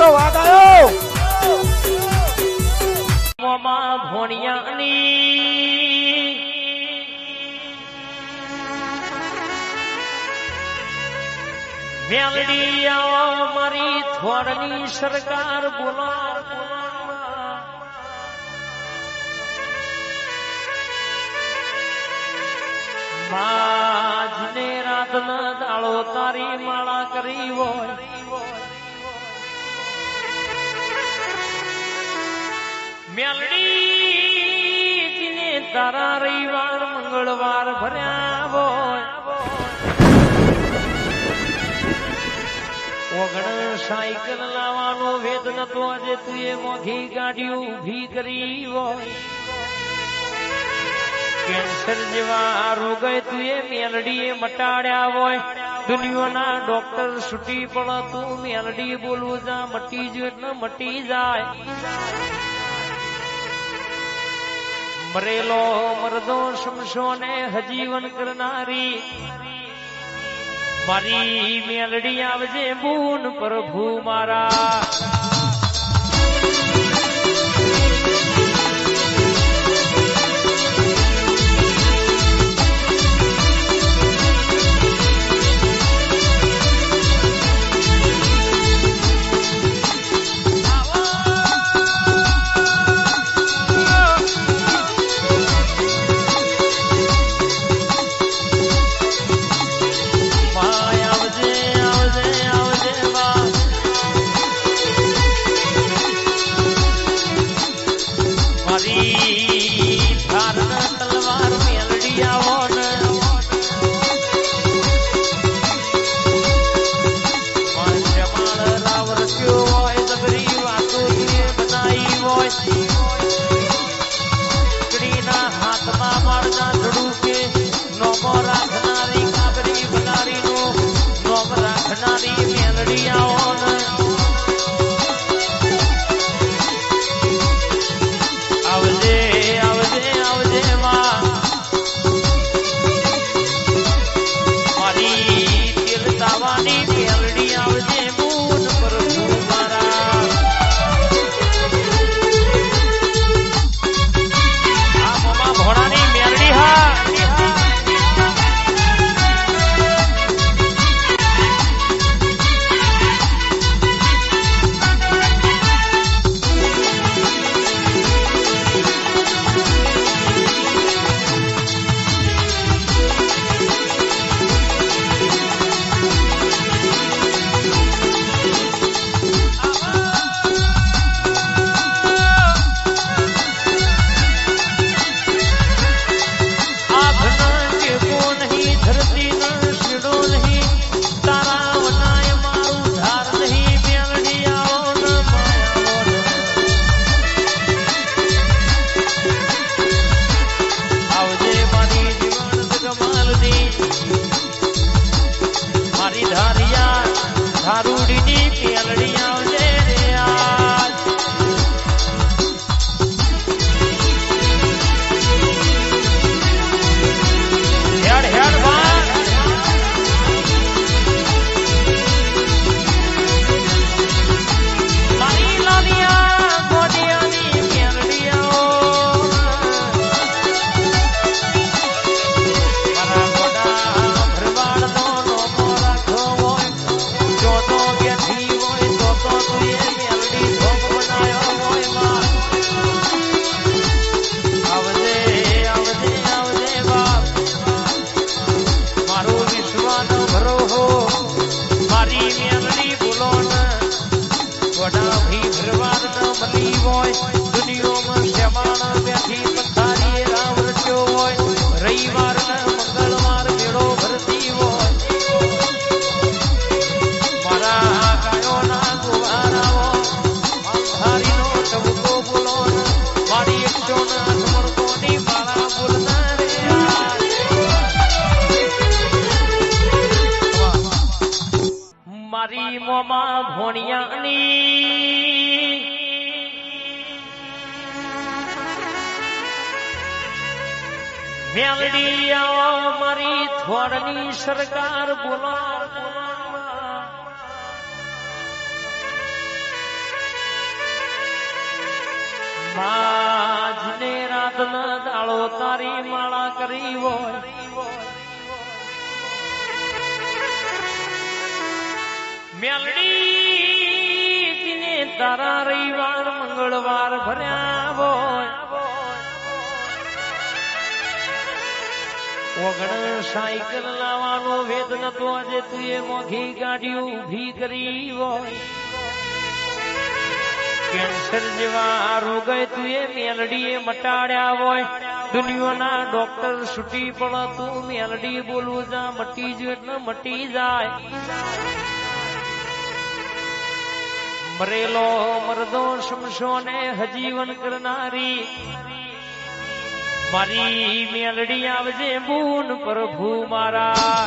મારો વાઘ આવ્યો ભોણિયાની મેલડી આવો મારી થોડની સરકાર બોલા માજને રાતના દાળો તારી માળા કરી હોય. મેલડી તારા રવિવાર, મંગળવાર ભર્યા હોય. ઓગણ સાયકલ લાવવાનો વેદ નતો, આજે તું એ મોઘી ગાડી ઊભી કરી કેન્સર જેવા રોગ તું એ મેલડીએ મટાડ્યા હોય. દુનિયાના ડોક્ટર છૂટી પડે તું મેલડી બોલવું જા, મટી જો એટલે મટી જાય. મરેલો મરદો શમશો ને હજીવન કરનારી. મારી મેલડી આવજે બૂન પ્રભુ મારા. માં ભોણિયાની મેલડી મારી થોડની સરકાર બોલા માજને રાતના દાળો તારી માળા કરી હોય. મેલડી દિને તારા રવિવાર, મંગળવાર ભર્યા હોય. ઓગણ સાયકલ લાવવાનો વેદ નતો, આજે તું એ મોઘી ગાડી ઊભી કરી હોય. કેન્સર જેવા રોગ તું એ મેલડીએ મટાડ્યા હોય. દુનિયાના ડોક્ટર છૂટી પણ તું મેલડી બોલવું જા, મટી જ એટલે મટી જાય. મરેલો મરદો શમશો ને હજીવન કરનારી. મારી મેલડી આવજે બૂન પ્રભુ મારા.